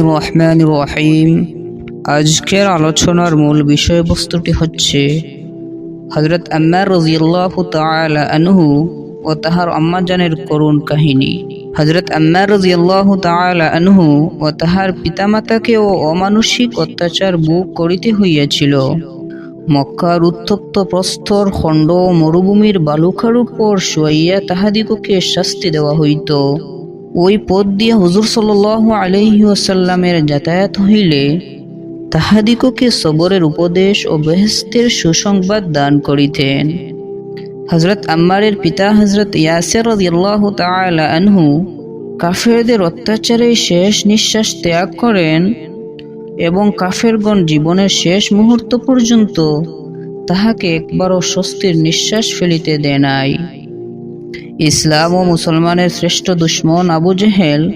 রহমান রহিম আজকের আলোচনার মূল বিষয়বস্তুটি হচ্ছে হজরত আম্মার রাজিয়াল্লাহ তাআলা আনহু ও তাহার আম্মাজানের করুণ কাহিনী। হজরত আম্মার রাজিয়াল্লাহ তাআলা আনহু ও তাহার পিতামাতাকে ও অমানসিক অত্যাচার বুক করিতে হইয়াছিল। মক্কার উত্তপ্ত প্রস্তর খণ্ড মরুভূমির বালুকার উপর শুয়াইয়া তাহাদিগকে শাস্তি দেওয়া হইত। ওই পথ দিয়ে হুজুর সাল আলহি ওসাল্লামের যাতায়াত হইলে তাহাদিগকে সবরের উপদেশ ও বেহেস্তের সুসংবাদ দান করিতেন। হজরত আম্মারের পিতা হজরত ইয়াসের আনহু কাফেরদের অত্যাচারে শেষ নিঃশ্বাস ত্যাগ করেন। এবং কাফেরগণ জীবনের শেষ মুহূর্ত পর্যন্ত তাহাকে একবারও স্বস্তির নিঃশ্বাস ফেলিতে দেয় নাই। ইসলাম ও মুসলমানের শ্রেষ্ঠ দুশ্মন আবু জেহেল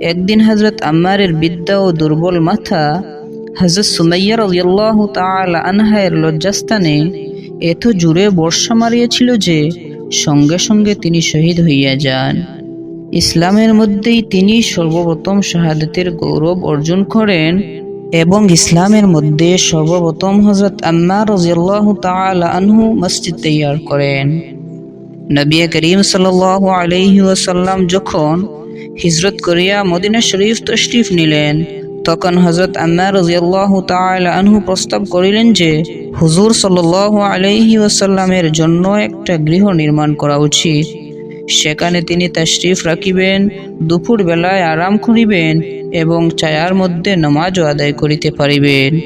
একদিন হজরত আম্মারের বিদ্যা ও দুর্বল মাথা হজরত সুমাইয়া রাদিয়াল্লাহু তাআলা আনহায়ের লজ্জাস্থানে এত জুড়ে বর্ষা মারিয়েছিল যে সঙ্গে সঙ্গে তিনি শহীদ হইয়া যান। ইসলামের মধ্যেই তিনি সর্বপ্রথম শাহাদাতের গৌরব অর্জন করেন এবং ইসলামের মধ্যে সর্বপ্রথম হজরত আম্মার রাদিয়াল্লাহু তাআলা মসজিদ তৈয়ার করেন। নবী করিম সাল্লাল্লাহু আলাইহি যখন হিজরত করিয়া মদিনা শরীফ তশরিফ নিলেন, তখন হজরত আম্মার রাদিয়াল্লাহু তাআলা আনহু প্রস্তাব করিলেন যে, হুজুর সাল্লাল্লাহু আলাইহি ওয়াসাল্লামের জন্য একটা গৃহ নির্মাণ করা উচিত। সেখানে তিনি তশরিফ রাখিবেন দুপুর বেলায় আরাম করিবেন এবং ছায়ার মধ্যে নামাজও আদায় করিতে পারিবেন।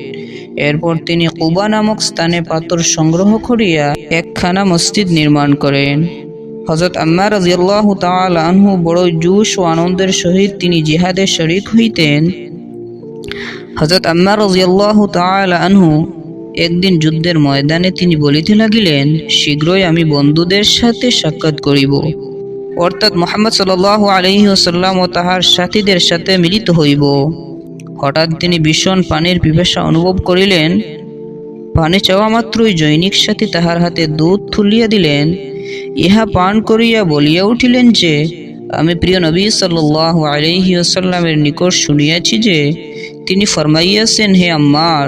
এরপর তিনি কুবা নামক স্থানে পাথর সংগ্রহ করিয়া একখানা মসজিদ নির্মাণ করেন। হজরত আম্মার তাআলা আনহু বড় জুশ ও আনন্দের সহিত তিনি জিহাদে শরিক হইতেন। হজরত আম্মার রাজিয়াল্লাহু তাআলা আনহু একদিন যুদ্ধের ময়দানে তিনি বলিতে লাগিলেন, শীঘ্রই আমি বন্ধুদের সাথে সাক্ষাৎ করিব। অর্থাৎ মোহাম্মদ সাল্লাহ আলহি ওসাল্লাম ও তাহার সাথীদের সাথে মিলিত হইব। হঠাৎ তিনি ভীষণ পানির পিপাসা অনুভব করিলেন। পানি চাওয়া মাত্রই জৈনিক সাথী তাহার হাতে দুধ তুলিয়া দিলেন। ইহা পান করিয়া বলিয়া উঠিলেন যে, আমি প্রিয় নবী সাল্লাহ আলহি ওসাল্লামের নিকট শুনিয়াছি যে, তিনি ফরমাইয়াছেন, হে আম্মার,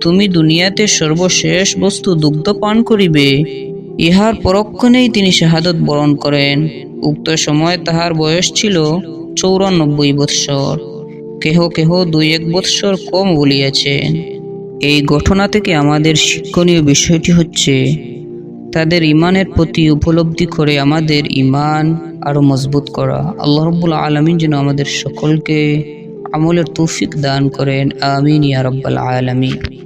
তুমি দুনিয়াতে সর্বশেষ বস্তু দুগ্ধ পান করিবে। ইহার পরক্ষণেই তিনি শাহাদত বরণ করেন। উক্ত সময় তাহার বয়স ছিল চৌরানব্বই বৎসর। কেহ কেহ দুই এক বৎসর কম বলিয়াছেন। এই ঘটনা থেকে আমাদের শিক্ষণীয় বিষয়টি হচ্ছে, তাদের ইমানের প্রতি উপলব্ধি করে আমাদের ইমান আরও মজবুত করা। আল্লাহ রব্বুল আলমিন যেন আমাদের সকলকে আমলের তৌফিক দান করেন। আমিন ইয়া রব্বাল আলমিন।